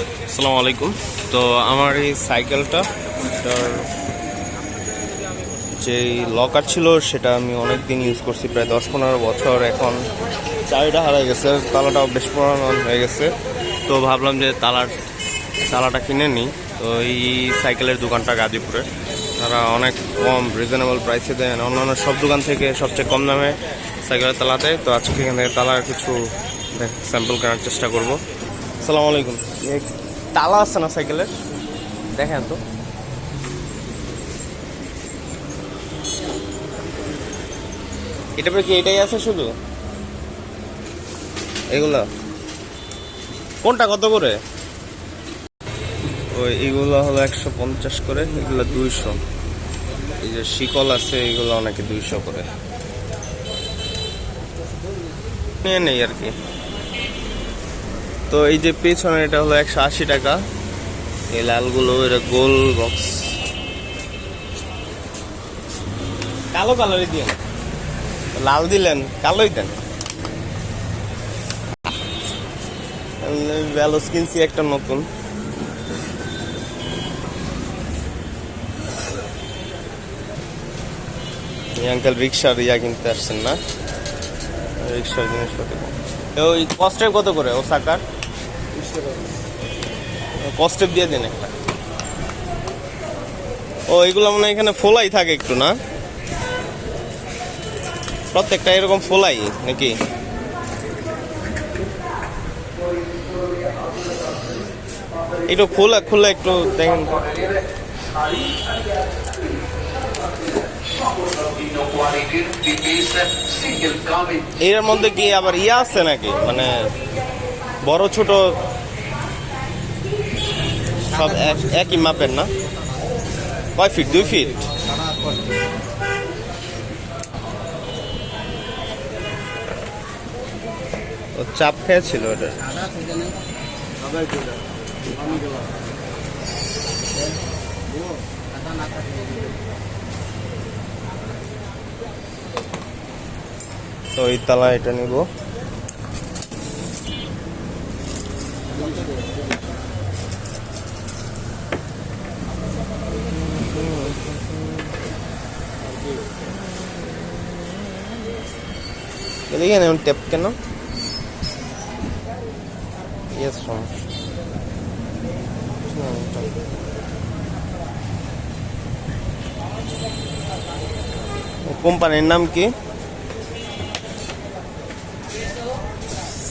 আসসালামু আলাইকুম তো আমার এই সাইকেলটা, এটার যে লকার ছিল, সেটা আমি অনেক দিন ইউজ করছি, প্রায় দশ পনেরো বছর। এখন চাবিটা হারাই গেছে, তালাটাও বেশ পুরানো হয়ে গেছে। তো ভাবলাম যে তালার, তালাটা কিনে নিই। তো এই সাইকেলের দোকানটা গাজীপুরে তারা অনেক কম রিজনেবল প্রাইসে দেন অন্যান্য সব দোকান থেকে সবচেয়ে কম দামে সাইকেলের তালা দেয়। তো আজকে এখান থেকে তালার কিছু স্যাম্পল কেনার চেষ্টা করব। আসসালামু আলাইকুম। তালা আছে না সাইকেলের? দেখেন তো। এটা কি এটাই আছে শুধু? এগুলো? কোনটা কত করে? ওই এগুলো হলো একশো পঞ্চাশ করে, এগুলো দুইশো। এই যে শিকল আছে, এগুলো অনেকে দুইশো করে। নিয়ে নেই আর কি। তো এই যে পেছনে এটা হলো একশো আশি টাকা। এই লালগুলো এটা গোল বক্স কালো কালারই দিয়ে লাল দিলেন কালোই দেন। ভ্যালোস কিনছি একটা নতুন। আঙ্কেল রিক্সার ইয়া কিনতে আসছেন না? রিক্সার জিনিসপত্র। ওই কস্টেপ কত করে ও সাকার কস্টেপ দিয়ে দিন একটা। ও, এগুলো মনে এখানে ফোলাই থাকে একটু, না? প্রত্যেকটা এরকম ফোলাই নাকি? একটু খোলা খোলা একটু দেখেন। এর মধ্যে কি আবার ইয়া আছে নাকি? মানে বড়, ছোট, সব এক- একই মাপের না? কয় ফিট দুই ফিট ও চাপ খেয়েছিল ওটা। তো এই তালা এটা নিব। Galinha é um tempo que não. E é só. Não, não.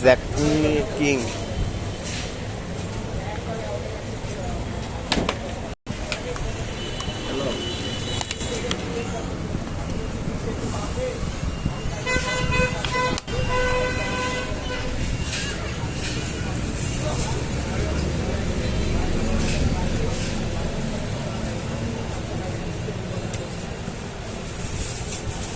Zack King.